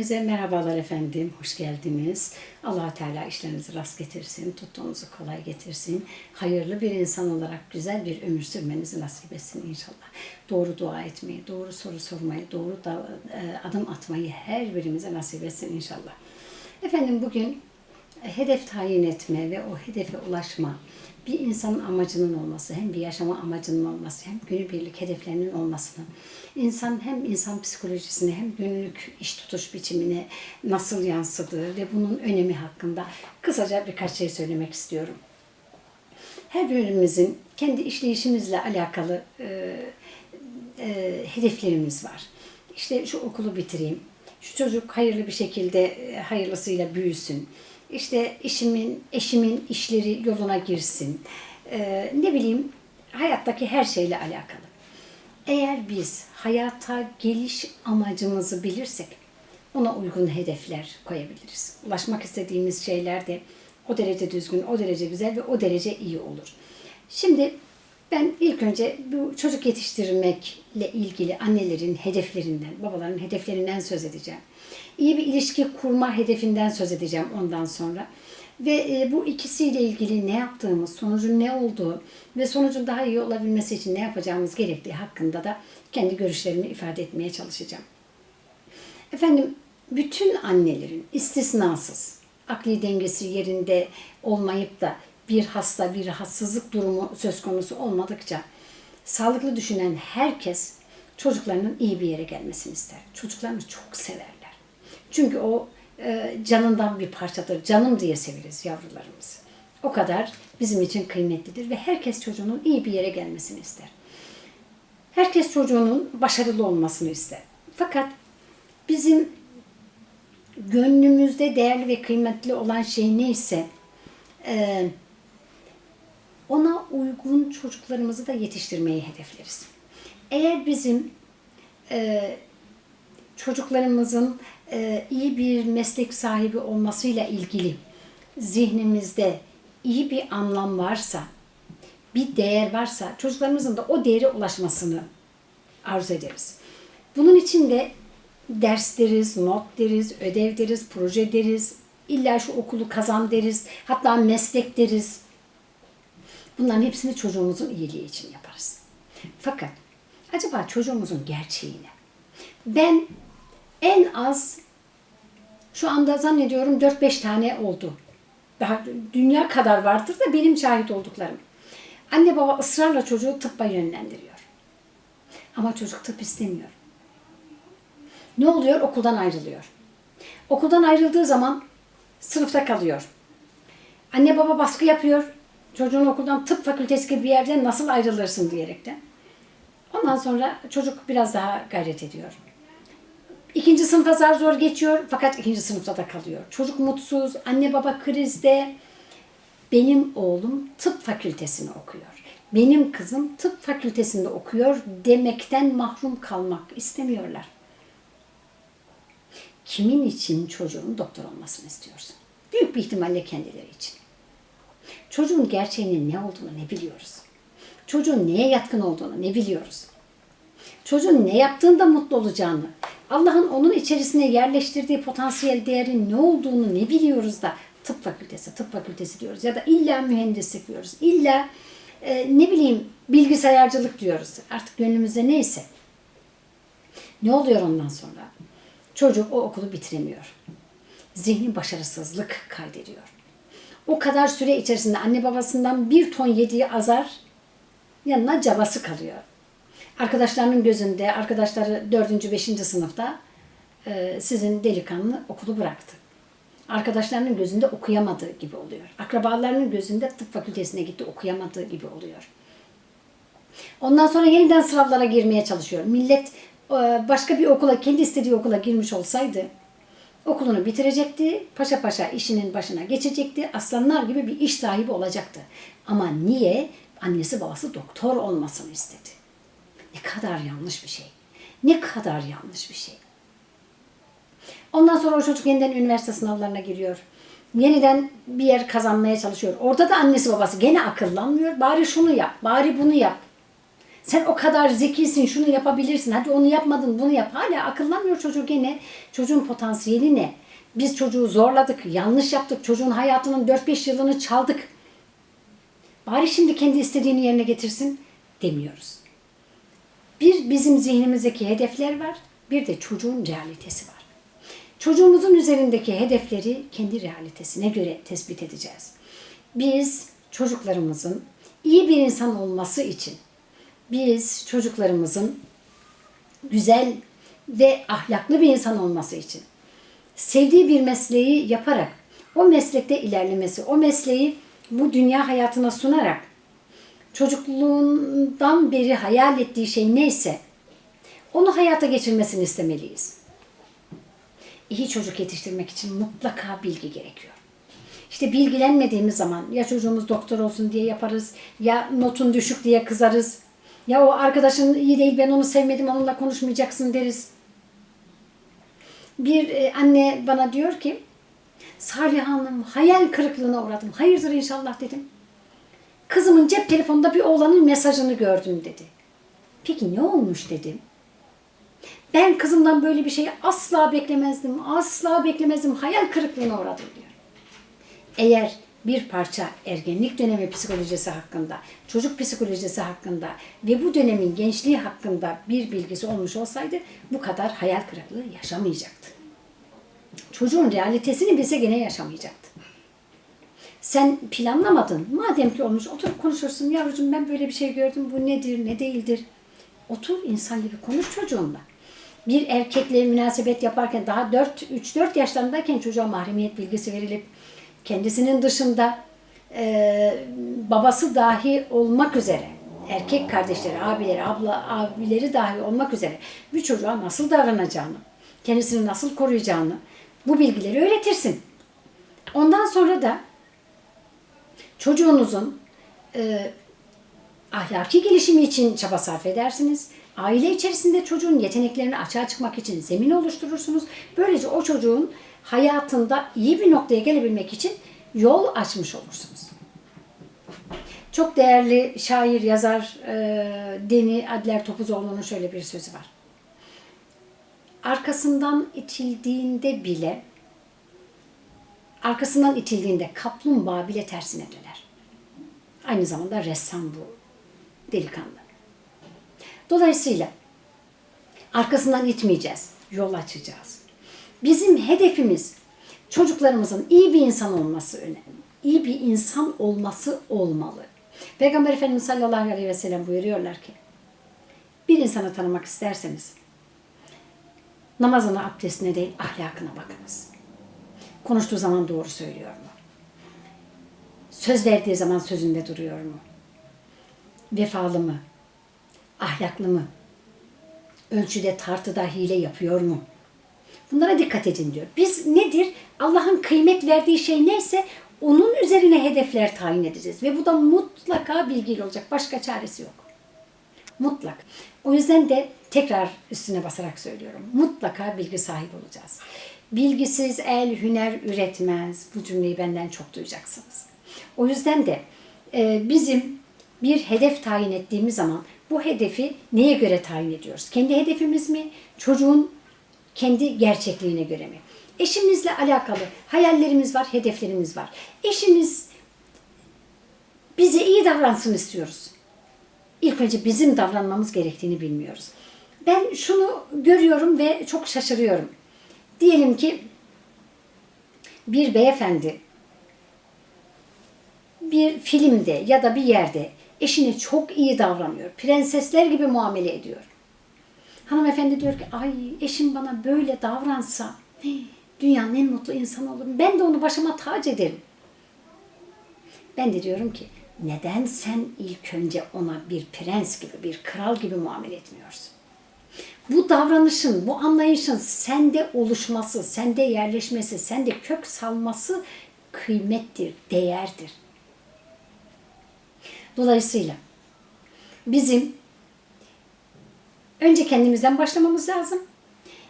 Hepinize merhabalar efendim, hoş geldiniz. allah Teala işlerinizi rast getirsin, tuttuğunuzu kolay getirsin. Hayırlı bir insan olarak güzel bir ömür sürmenizi nasip etsin inşallah. Doğru dua etmeyi, doğru soru sormayı, doğru da, e, adım atmayı her birimize nasip etsin inşallah. Efendim bugün hedef tayin etme ve o hedefe ulaşma, bir insanın amacının olması, hem bir yaşama amacının olması, hem günübirlik hedeflerinin olmasını, insan hem insan psikolojisine hem günlük iş tutuş biçimine nasıl yansıdığı ve bunun önemi hakkında kısaca birkaç şey söylemek istiyorum. Her birimizin kendi işleyişimizle alakalı e, e, hedeflerimiz var. İşte şu okulu bitireyim, şu çocuk hayırlı bir şekilde e, hayırlısıyla büyüsün, işte işimin, eşimin işleri yoluna girsin. Ee, ne bileyim hayattaki her şeyle alakalı. Eğer biz hayata geliş amacımızı bilirsek ona uygun hedefler koyabiliriz. Ulaşmak istediğimiz şeyler de o derece düzgün, o derece güzel ve o derece iyi olur. Şimdi ben ilk önce bu çocuk yetiştirmekle ilgili annelerin hedeflerinden, babaların hedeflerinden söz edeceğim. İyi bir ilişki kurma hedefinden söz edeceğim ondan sonra. Ve e, bu ikisiyle ilgili ne yaptığımız, sonucun ne olduğu ve sonucun daha iyi olabilmesi için ne yapacağımız gerektiği hakkında da kendi görüşlerimi ifade etmeye çalışacağım. Efendim, bütün annelerin istisnasız akli dengesi yerinde olmayıp da bir hasta, bir rahatsızlık durumu söz konusu olmadıkça sağlıklı düşünen herkes çocuklarının iyi bir yere gelmesini ister. Çocuklarını çok severler. Çünkü o e, canından bir parçadır. Canım diye severiz yavrularımızı. O kadar bizim için kıymetlidir ve herkes çocuğunun iyi bir yere gelmesini ister. Herkes çocuğunun başarılı olmasını ister. Fakat bizim gönlümüzde değerli ve kıymetli olan şey neyse e, ona uygun çocuklarımızı da yetiştirmeyi hedefleriz. Eğer bizim e, çocuklarımızın e, iyi bir meslek sahibi olmasıyla ilgili zihnimizde iyi bir anlam varsa, bir değer varsa çocuklarımızın da o değere ulaşmasını arzu ederiz. Bunun için de ders deriz, not deriz, ödev deriz, proje deriz, illa şu okulu kazan deriz, hatta meslek deriz. Bunların hepsini çocuğumuzun iyiliği için yaparız. Fakat acaba çocuğumuzun gerçeği ne? Ben en az şu anda zannediyorum 4-5 tane oldu. Daha dünya kadar vardır da benim şahit olduklarım. Anne baba ısrarla çocuğu tıbba yönlendiriyor. Ama çocuk tıp istemiyor. Ne oluyor? Okuldan ayrılıyor. Okuldan ayrıldığı zaman sınıfta kalıyor. Anne baba baskı yapıyor. Çocuğun okuldan tıp fakültesi gibi bir yerden nasıl ayrılırsın diyerekten. Ondan sonra çocuk biraz daha gayret ediyor. İkinci sınıfa zar zor geçiyor fakat ikinci sınıfta da kalıyor. Çocuk mutsuz, anne baba krizde. Benim oğlum tıp fakültesini okuyor. Benim kızım tıp fakültesinde okuyor demekten mahrum kalmak istemiyorlar. Kimin için çocuğun doktor olmasını istiyorsun? Büyük bir ihtimalle kendileri için. Çocuğun gerçeğinin ne olduğunu ne biliyoruz. Çocuğun neye yatkın olduğunu ne biliyoruz. Çocuğun ne yaptığında mutlu olacağını, Allah'ın onun içerisine yerleştirdiği potansiyel değerin ne olduğunu ne biliyoruz da tıp fakültesi, tıp fakültesi diyoruz ya da illa mühendislik diyoruz. İlla e, ne bileyim bilgisayarcılık diyoruz. Artık gönlümüzde neyse. Ne oluyor ondan sonra? Çocuk o okulu bitiremiyor. Zihni başarısızlık kaydediyor. O kadar süre içerisinde anne babasından bir ton yediği azar yanına cabası kalıyor. Arkadaşlarının gözünde, arkadaşları 4. 5. sınıfta e, sizin delikanlı okulu bıraktı. Arkadaşlarının gözünde okuyamadığı gibi oluyor. Akrabalarının gözünde tıp fakültesine gitti okuyamadığı gibi oluyor. Ondan sonra yeniden sınavlara girmeye çalışıyor. Millet e, başka bir okula, kendi istediği okula girmiş olsaydı okulunu bitirecekti, paşa paşa işinin başına geçecekti, aslanlar gibi bir iş sahibi olacaktı. Ama niye? Annesi babası doktor olmasını istedi. Ne kadar yanlış bir şey. Ne kadar yanlış bir şey. Ondan sonra o çocuk yeniden üniversite sınavlarına giriyor. Yeniden bir yer kazanmaya çalışıyor. Orada da annesi babası gene akıllanmıyor. Bari şunu yap, bari bunu yap. Sen o kadar zekisin, şunu yapabilirsin. Hadi onu yapmadın, bunu yap. Hala akıllanmıyor çocuk gene. Çocuğun potansiyeli ne? Biz çocuğu zorladık, yanlış yaptık. Çocuğun hayatının 4-5 yılını çaldık. Bari şimdi kendi istediğini yerine getirsin demiyoruz. Bir bizim zihnimizdeki hedefler var, bir de çocuğun realitesi var. Çocuğumuzun üzerindeki hedefleri kendi realitesine göre tespit edeceğiz. Biz çocuklarımızın iyi bir insan olması için, biz çocuklarımızın güzel ve ahlaklı bir insan olması için, sevdiği bir mesleği yaparak, o meslekte ilerlemesi, o mesleği bu dünya hayatına sunarak, çocukluğundan beri hayal ettiği şey neyse, onu hayata geçirmesini istemeliyiz. İyi çocuk yetiştirmek için mutlaka bilgi gerekiyor. İşte bilgilenmediğimiz zaman ya çocuğumuz doktor olsun diye yaparız, ya notun düşük diye kızarız, ya o arkadaşın iyi değil ben onu sevmedim onunla konuşmayacaksın deriz. Bir e, anne bana diyor ki, Salih Hanım hayal kırıklığına uğradım. Hayırdır inşallah dedim. Kızımın cep telefonunda bir oğlanın mesajını gördüm dedi. Peki ne olmuş dedim. Ben kızımdan böyle bir şeyi asla beklemezdim. Asla beklemezdim. Hayal kırıklığına uğradım diyor. Eğer bir parça ergenlik dönemi psikolojisi hakkında, çocuk psikolojisi hakkında ve bu dönemin gençliği hakkında bir bilgisi olmuş olsaydı bu kadar hayal kırıklığı yaşamayacaktı. Çocuğun realitesini bilse gene yaşamayacaktı. Sen planlamadın. Madem ki olmuş oturup konuşursun. Yavrucuğum ben böyle bir şey gördüm. Bu nedir, ne değildir? Otur insan gibi konuş çocuğunla. Bir erkekle münasebet yaparken daha 4 3-4 yaşlarındayken çocuğa mahremiyet bilgisi verilip kendisinin dışında e, babası dahi olmak üzere erkek kardeşleri, abileri, abla, abileri dahi olmak üzere bir çocuğa nasıl davranacağını, kendisini nasıl koruyacağını bu bilgileri öğretirsin. Ondan sonra da çocuğunuzun e, ahlaki gelişimi için çaba sarf edersiniz. Aile içerisinde çocuğun yeteneklerini açığa çıkmak için zemin oluşturursunuz. Böylece o çocuğun hayatında iyi bir noktaya gelebilmek için yol açmış olursunuz. Çok değerli şair, yazar e, Deni Adler Topuzoğlu'nun şöyle bir sözü var. Arkasından itildiğinde bile arkasından itildiğinde kaplumbağa bile tersine döner. Aynı zamanda ressam bu delikanlı. Dolayısıyla arkasından itmeyeceğiz, yol açacağız. Bizim hedefimiz çocuklarımızın iyi bir insan olması önemli. İyi bir insan olması olmalı. Peygamber Efendimiz sallallahu aleyhi ve sellem buyuruyorlar ki bir insanı tanımak isterseniz namazına, abdestine değil ahlakına bakınız. Konuştuğu zaman doğru söylüyor mu? Söz verdiği zaman sözünde duruyor mu? Vefalı mı? Ahlaklı mı? Ölçüde tartıda hile yapıyor mu? Bunlara dikkat edin diyor. Biz nedir? Allah'ın kıymet verdiği şey neyse onun üzerine hedefler tayin edeceğiz. Ve bu da mutlaka bilgili olacak. Başka çaresi yok. Mutlak. O yüzden de tekrar üstüne basarak söylüyorum. Mutlaka bilgi sahibi olacağız. Bilgisiz el hüner üretmez. Bu cümleyi benden çok duyacaksınız. O yüzden de e, bizim bir hedef tayin ettiğimiz zaman bu hedefi neye göre tayin ediyoruz? Kendi hedefimiz mi? Çocuğun kendi gerçekliğine göre mi? Eşimizle alakalı hayallerimiz var, hedeflerimiz var. Eşimiz bize iyi davransın istiyoruz. İlk önce bizim davranmamız gerektiğini bilmiyoruz. Ben şunu görüyorum ve çok şaşırıyorum. Diyelim ki bir beyefendi bir filmde ya da bir yerde eşine çok iyi davranıyor. Prensesler gibi muamele ediyor. Hanımefendi diyor ki ay eşim bana böyle davransa dünyanın en mutlu insanı olurum. Ben de onu başıma tac ederim. Ben de diyorum ki neden sen ilk önce ona bir prens gibi, bir kral gibi muamele etmiyorsun? Bu davranışın, bu anlayışın sende oluşması, sende yerleşmesi, sende kök salması kıymettir, değerdir. Dolayısıyla bizim önce kendimizden başlamamız lazım.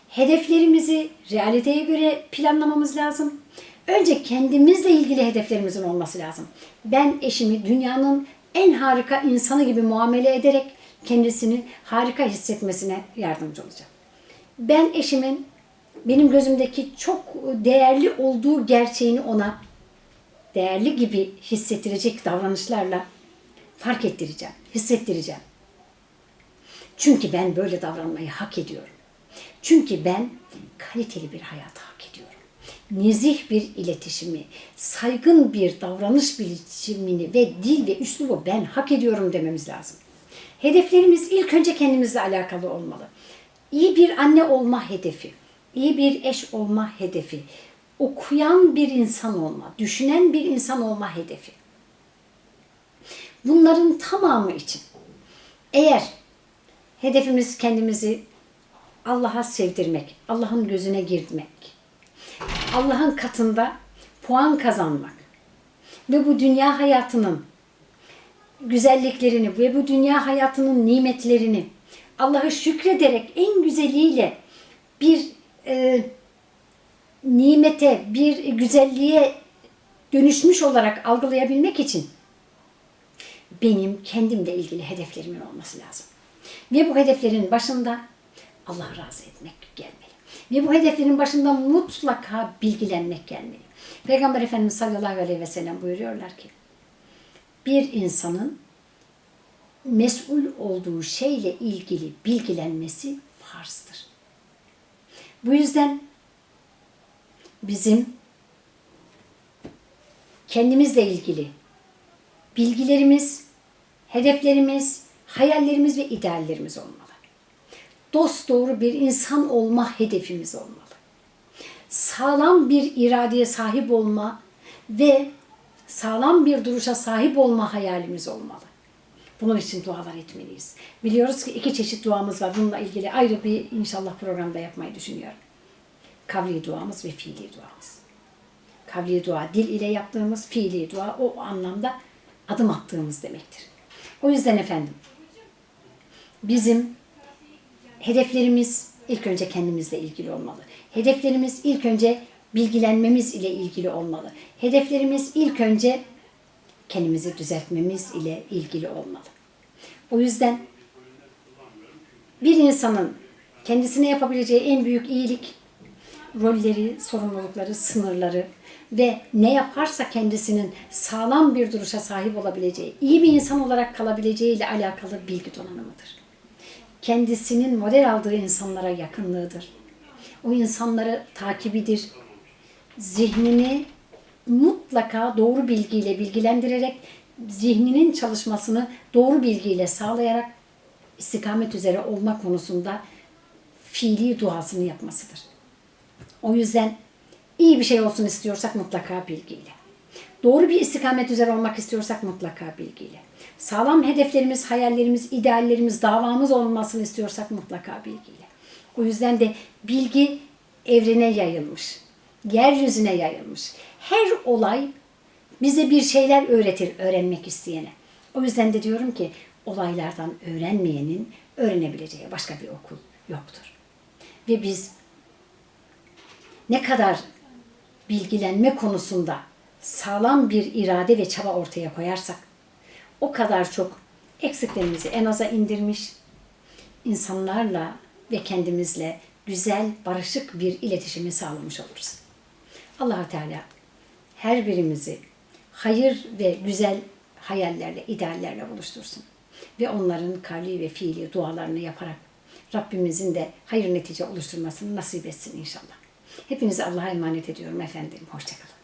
Hedeflerimizi realiteye göre planlamamız lazım. Önce kendimizle ilgili hedeflerimizin olması lazım. Ben eşimi dünyanın en harika insanı gibi muamele ederek kendisini harika hissetmesine yardımcı olacağım. Ben eşimin benim gözümdeki çok değerli olduğu gerçeğini ona değerli gibi hissettirecek davranışlarla fark ettireceğim, hissettireceğim. Çünkü ben böyle davranmayı hak ediyorum. Çünkü ben kaliteli bir hayatı hak ediyorum. Nezih bir iletişimi, saygın bir davranış biçimini ve dil ve üslubu ben hak ediyorum dememiz lazım. Hedeflerimiz ilk önce kendimizle alakalı olmalı. İyi bir anne olma hedefi, iyi bir eş olma hedefi, okuyan bir insan olma, düşünen bir insan olma hedefi. Bunların tamamı için eğer hedefimiz kendimizi Allah'a sevdirmek, Allah'ın gözüne girmek, Allah'ın katında puan kazanmak ve bu dünya hayatının güzelliklerini ve bu dünya hayatının nimetlerini Allah'ı şükrederek en güzeliyle bir e, nimete, bir güzelliğe dönüşmüş olarak algılayabilmek için benim kendimle ilgili hedeflerimin olması lazım. Ve bu hedeflerin başında Allah razı etmek gelmeli. Ve bu hedeflerin başında mutlaka bilgilenmek gelmeli. Peygamber Efendimiz sallallahu aleyhi ve sellem buyuruyorlar ki bir insanın mesul olduğu şeyle ilgili bilgilenmesi farzdır. Bu yüzden bizim kendimizle ilgili bilgilerimiz, hedeflerimiz, hayallerimiz ve ideallerimiz olmalı. Dost doğru bir insan olma hedefimiz olmalı. Sağlam bir iradeye sahip olma ve sağlam bir duruşa sahip olma hayalimiz olmalı. Bunun için dualar etmeliyiz. Biliyoruz ki iki çeşit duamız var. Bununla ilgili ayrı bir inşallah programda yapmayı düşünüyorum. Kavli duamız ve fiili duamız. Kavli dua dil ile yaptığımız, fiili dua o anlamda adım attığımız demektir. O yüzden efendim bizim hedeflerimiz ilk önce kendimizle ilgili olmalı. Hedeflerimiz ilk önce bilgilenmemiz ile ilgili olmalı. Hedeflerimiz ilk önce kendimizi düzeltmemiz ile ilgili olmalı. O yüzden bir insanın kendisine yapabileceği en büyük iyilik rolleri, sorumlulukları, sınırları ve ne yaparsa kendisinin sağlam bir duruşa sahip olabileceği, iyi bir insan olarak kalabileceği ile alakalı bilgi donanımıdır. Kendisinin model aldığı insanlara yakınlığıdır. O insanları takibidir. Zihnini mutlaka doğru bilgiyle bilgilendirerek zihninin çalışmasını doğru bilgiyle sağlayarak istikamet üzere olma konusunda fiili duasını yapmasıdır. O yüzden iyi bir şey olsun istiyorsak mutlaka bilgiyle. Doğru bir istikamet üzere olmak istiyorsak mutlaka bilgiyle. Sağlam hedeflerimiz, hayallerimiz, ideallerimiz, davamız olmasını istiyorsak mutlaka bilgiyle. O yüzden de bilgi evrene yayılmış. Yeryüzüne yayılmış. Her olay bize bir şeyler öğretir öğrenmek isteyene. O yüzden de diyorum ki olaylardan öğrenmeyenin öğrenebileceği başka bir okul yoktur. Ve biz ne kadar bilgilenme konusunda sağlam bir irade ve çaba ortaya koyarsak o kadar çok eksiklerimizi en aza indirmiş, insanlarla ve kendimizle güzel, barışık bir iletişimi sağlamış oluruz. allah Teala her birimizi hayır ve güzel hayallerle, ideallerle buluştursun. Ve onların kavli ve fiili dualarını yaparak Rabbimizin de hayır netice oluşturmasını nasip etsin inşallah. Hepinizi Allah'a emanet ediyorum efendim. Hoşçakalın.